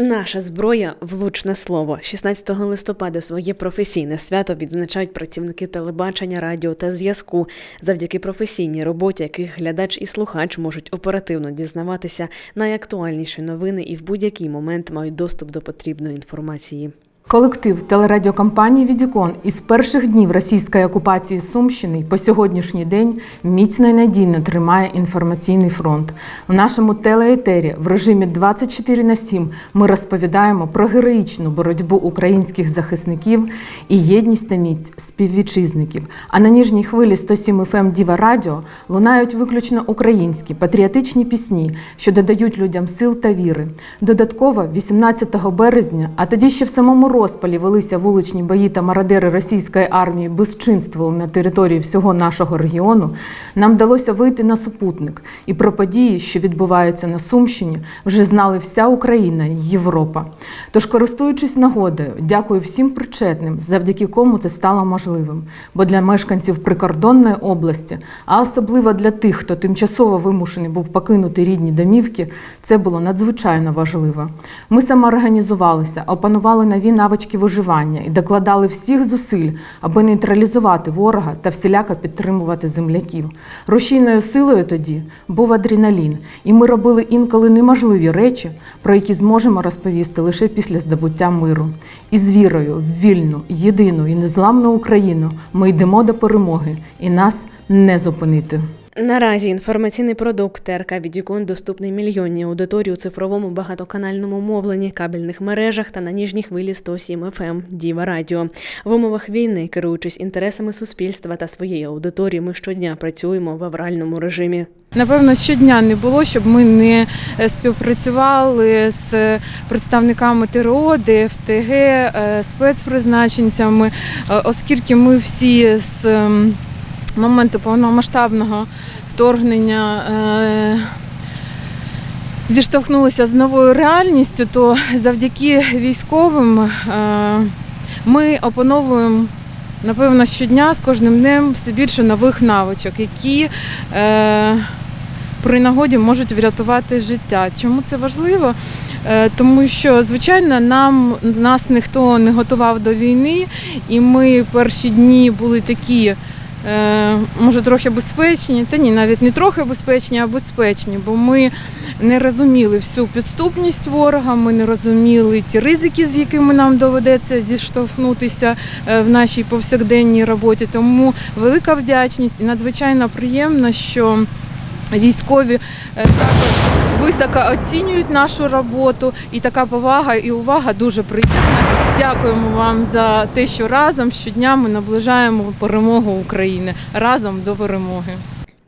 Наша зброя влучне слово. 16 листопада своє професійне свято відзначають працівники телебачення, радіо та зв'язку. Завдяки професійній роботі, яких глядач і слухач можуть оперативно дізнаватися найактуальніші новини і в будь-який момент мають доступ до потрібної інформації. Колектив телерадіокомпанії Відікон із перших днів російської окупації Сумщини по сьогоднішній день міцно і надійно тримає інформаційний фронт. В нашому телеетері в режимі 24 на 7 ми розповідаємо про героїчну боротьбу українських захисників і єдність та міць співвітчизників. А на ніжній хвилі 107 FM Діва Радіо лунають виключно українські патріотичні пісні, що додають людям сил та віри. Додатково 18 березня, а тоді ще в самому розпалі велися вуличні бої та мародери російської армії безчинствували на території всього нашого регіону, нам вдалося вийти на супутник. І про події, що відбуваються на Сумщині, вже знали вся Україна і Європа. Тож, користуючись нагодою, дякую всім причетним, завдяки кому це стало можливим. Бо для мешканців прикордонної області, а особливо для тих, хто тимчасово вимушений був покинути рідні домівки, це було надзвичайно важливо. Ми самоорганізувалися, опанували нові навички виживання і докладали всіх зусиль, аби нейтралізувати ворога та всіляко підтримувати земляків. Рушійною силою тоді був адреналін, і ми робили інколи неможливі речі, про які зможемо розповісти лише після здобуття миру. І з вірою в вільну, єдину і незламну Україну ми йдемо до перемоги, і нас не зупинити. Наразі інформаційний продукт ТРК Відікон доступний мільйонній аудиторії у цифровому багатоканальному мовленні, кабельних мережах та на ніжній хвилі 107 FM Діва Радіо. В умовах війни, керуючись інтересами суспільства та своєї аудиторії, ми щодня працюємо в авральному режимі. Напевно, щодня не було, щоб ми не е, співпрацювали з представниками ТРО, ДФТГ, е, спецпризначенцями, е, оскільки ми всі з ем, моменту повномасштабного вторгнення. е, Зіштовхнулися з новою реальністю, то завдяки військовим е, ми опановуємо напевно щодня з кожним днем все більше нових навичок, які е, при нагоді можуть врятувати життя. Чому це важливо? Тому що, звичайно, нам нас ніхто не готував до війни, і ми перші дні були такі. Е, Може, трохи безпечні, та ні, навіть не трохи безпечні, а безпечні, бо ми не розуміли всю підступність ворога, ми не розуміли ті ризики, з якими нам доведеться зіштовхнутися е, в нашій повсякденній роботі. Тому велика вдячність і надзвичайно приємно, що військові е, також високо оцінюють нашу роботу, і така повага і увага дуже приємна. Дякуємо вам за те, що разом щодня ми наближаємо перемогу України разом до перемоги.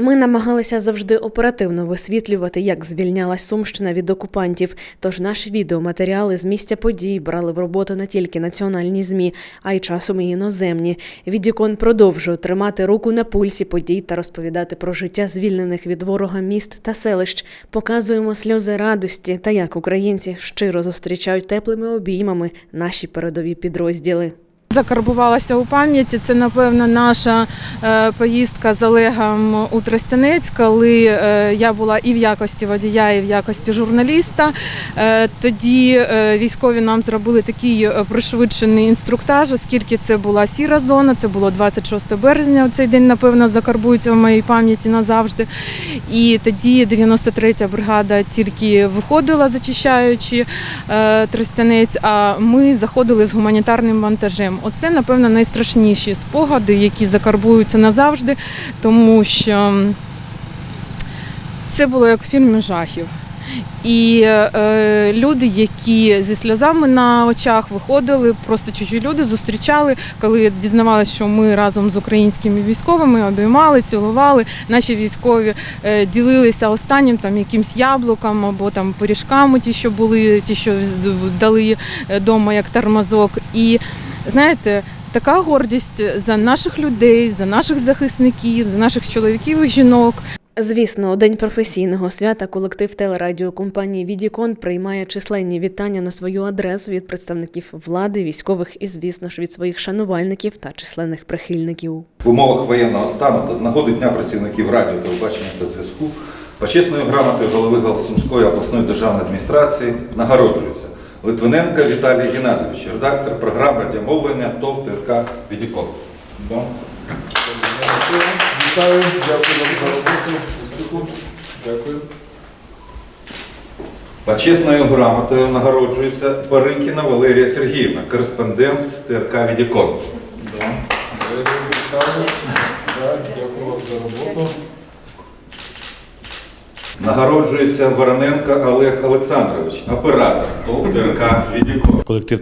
Ми намагалися завжди оперативно висвітлювати, як звільнялась Сумщина від окупантів. Тож наші відеоматеріали з місця подій брали в роботу не тільки національні змі, а й часом і іноземні. Відікон продовжує тримати руку на пульсі подій та розповідати про життя звільнених від ворога міст та селищ. Показуємо сльози радості та як українці щиро зустрічають теплими обіймами наші передові підрозділи. Закарбувалася у пам'яті. Це, напевно, наша е, поїздка з Олегом у Тростянець, коли е, я була і в якості водія, і в якості журналіста. Е, тоді військові нам зробили такий пришвидшений інструктаж, оскільки це була сіра зона, це було 26 березня. Цей день, напевно, закарбується в моїй пам'яті назавжди. І тоді 93-я бригада тільки виходила, зачищаючи Тростянець, а ми заходили з гуманітарним вантажем. Оце, напевно, найстрашніші спогади, які закарбуються назавжди, тому що це було як в фільмі жахів. І е, люди, які зі сльозами на очах виходили, просто чужі люди зустрічали, коли дізнавалися, що ми разом з українськими військовими обіймали, цілували. Наші військові е, ділилися останнім там якимсь яблуком або там пиріжками, ті, що були, ті, що дали вдома як тормозок. І знаєте, така гордість за наших людей, за наших захисників, за наших чоловіків і жінок. Звісно, у день професійного свята колектив телерадіокомпанії Відікон приймає численні вітання на свою адресу від представників влади, військових і, звісно ж, від своїх шанувальників та численних прихильників. В умовах воєнного стану та з нагоди Дня працівників радіо, телебачення та зв'язку почесною грамотою голови Сумської обласної державної адміністрації нагороджуються Литвиненко Віталій Геннадійович, редактор програм радіомовлення ТОВ ТРК Відікон. Вітаю, дякую вам за роботу. Успіху. Дякую. Почесною грамотою нагороджується Парикіна Валерія Сергіївна, кореспондент ТРК Відікон. Дякую вам за роботу. Нагороджується Вороненко Олег Олександрович, оператор ТОВ ТРК Відікон. Колектив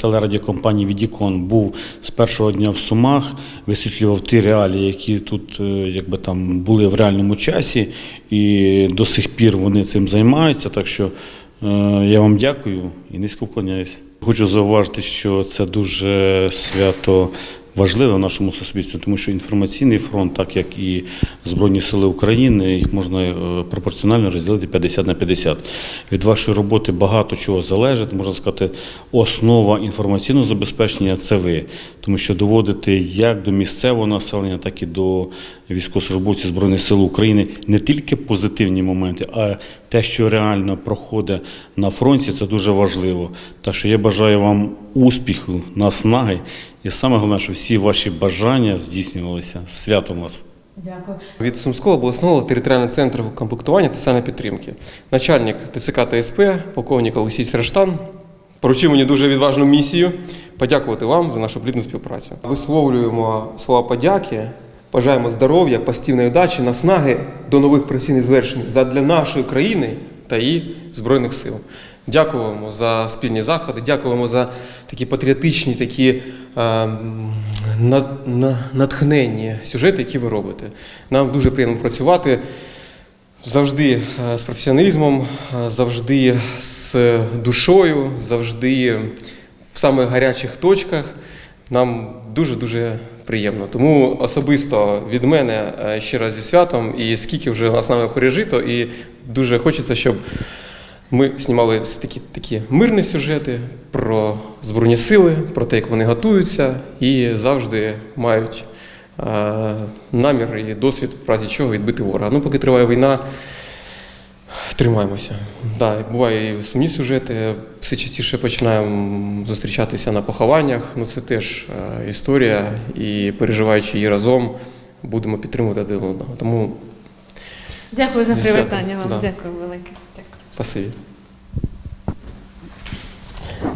телерадіокомпанії Відікон був з першого дня в Сумах, висвітлював ті реалії, які тут е, якби там були в реальному часі, і до сих пір вони цим займаються. Так що е, я вам дякую і низько вклоняюсь. Хочу зауважити, що це дуже свято важливе в нашому суспільстві, тому що інформаційний фронт, так як і Збройні Сили України, їх можна е, пропорціонально розділити 50 на 50. Від вашої роботи багато чого залежить. Можна сказати, основа інформаційного забезпечення це ви, тому що доводити як до місцевого населення, так і до військовослужбовців Збройних сил України не тільки позитивні моменти, а те, що реально проходить на фронті, це дуже важливо. Так що я бажаю вам успіху, наснаги, і саме головне, щоб всі ваші бажання здійснювалися. Святом вас! Дякую. Від Сумського обласного територіального центру комплектування та соціальної підтримки. Начальник ТЦК та СП, полковник Олексій Срештан, поручив мені дуже відважну місію подякувати вам за нашу плідну співпрацю. Висловлюємо слова подяки, бажаємо здоров'я, постійної удачі, наснаги до нових професійних звершень задля нашої країни та її Збройних сил. Дякуємо за спільні заходи, дякуємо за такі патріотичні, такі е, натхненні сюжети, які ви робите. Нам дуже приємно працювати завжди е, з професіоналізмом, е, завжди з душою, завжди в самих гарячих точках. Нам дуже-дуже приємно. Тому особисто від мене е, ще раз зі святом, і скільки вже нас нами пережито, і дуже хочеться, щоб ми знімали такі, такі мирні сюжети про Збройні сили, про те, як вони готуються, і завжди мають е, намір і досвід, в разі чого відбити ворога. Ну, поки триває війна, тримаємося. Да, буває і сумні сюжети. Все частіше починаємо зустрічатися на похованнях. Ну, це теж е, історія, і переживаючи її разом, будемо підтримувати один одного. Тому Дякую за привітання вам. Да. Дякую велике. Дякую. спасибі.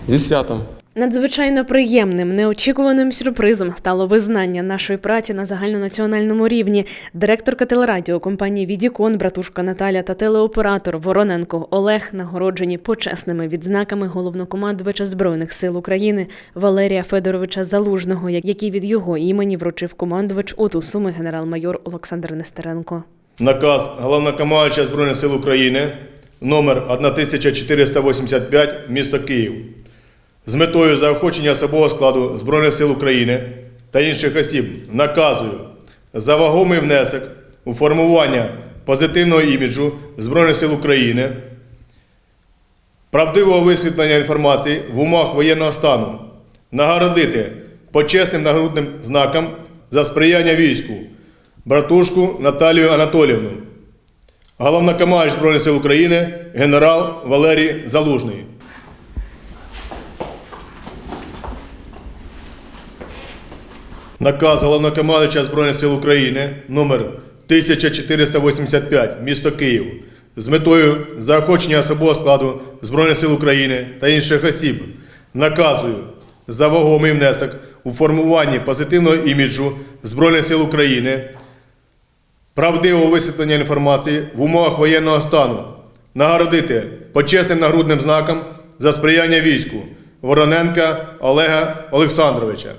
Зі святом! Надзвичайно приємним, неочікуваним сюрпризом стало визнання нашої праці на загальнонаціональному рівні. Директорка телерадіо компанії Відікон, братушка Наталя та телеоператор Вороненко Олег нагороджені почесними відзнаками головнокомандувача збройних сил України Валерія Федоровича Залужного, який від його імені вручив командувач УТУ Суми генерал-майор Олександр Нестеренко. Наказ Головнокомандуюча Збройних сил України номер 1485 місто Київ з метою заохочення особового складу Збройних сил України та інших осіб наказую за вагомий внесок у формування позитивного іміджу Збройних сил України, правдивого висвітлення інформації в умовах воєнного стану, нагородити почесним нагрудним знаком за сприяння війську братушку Наталію Анатоліївну, головнокомандуючий Збройних сил України генерал Валерій Залужний. Наказ головнокомандуюча Збройних сил України номер 1485 місто Київ з метою заохочення особового складу Збройних сил України та інших осіб наказую за вагомий внесок у формуванні позитивного іміджу Збройних сил України, правдивого висвітлення інформації в умовах воєнного стану, нагородити почесним нагрудним знаком за сприяння війську Вороненка Олега Олександровича.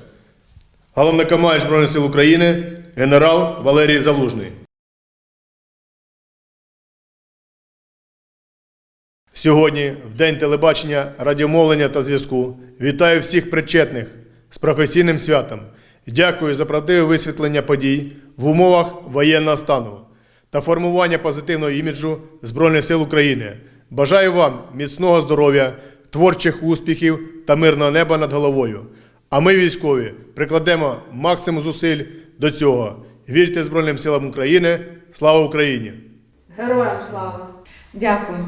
Головнокомандуючий Збройних сил України генерал Валерій Залужний. Сьогодні, в День телебачення, радіомовлення та зв'язку, вітаю всіх причетних з професійним святом. Дякую за правдиве висвітлення подій в умовах воєнного стану та формування позитивного іміджу Збройних сил України. Бажаю вам міцного здоров'я, творчих успіхів та мирного неба над головою. А ми, військові, прикладемо максимум зусиль до цього. Вірте Збройним силам України! Слава Україні! Героям слава! Дякую.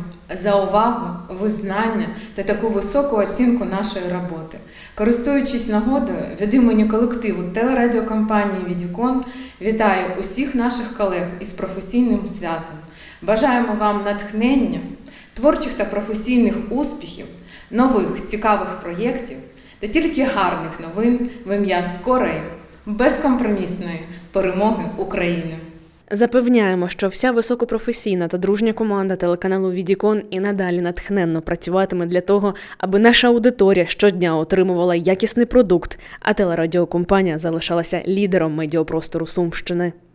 за увагу, визнання та таку високу оцінку нашої роботи. Користуючись нагодою, від імені колективу телерадіокомпанії Відікон вітаю усіх наших колег із професійним святом. Бажаємо вам натхнення, творчих та професійних успіхів, нових цікавих проєктів та тільки гарних новин в ім'я скорої, безкомпромісної перемоги України. Запевняємо, що вся високопрофесійна та дружня команда телеканалу Відікон і надалі натхненно працюватиме для того, аби наша аудиторія щодня отримувала якісний продукт, а телерадіокомпанія залишалася лідером медіапростору Сумщини.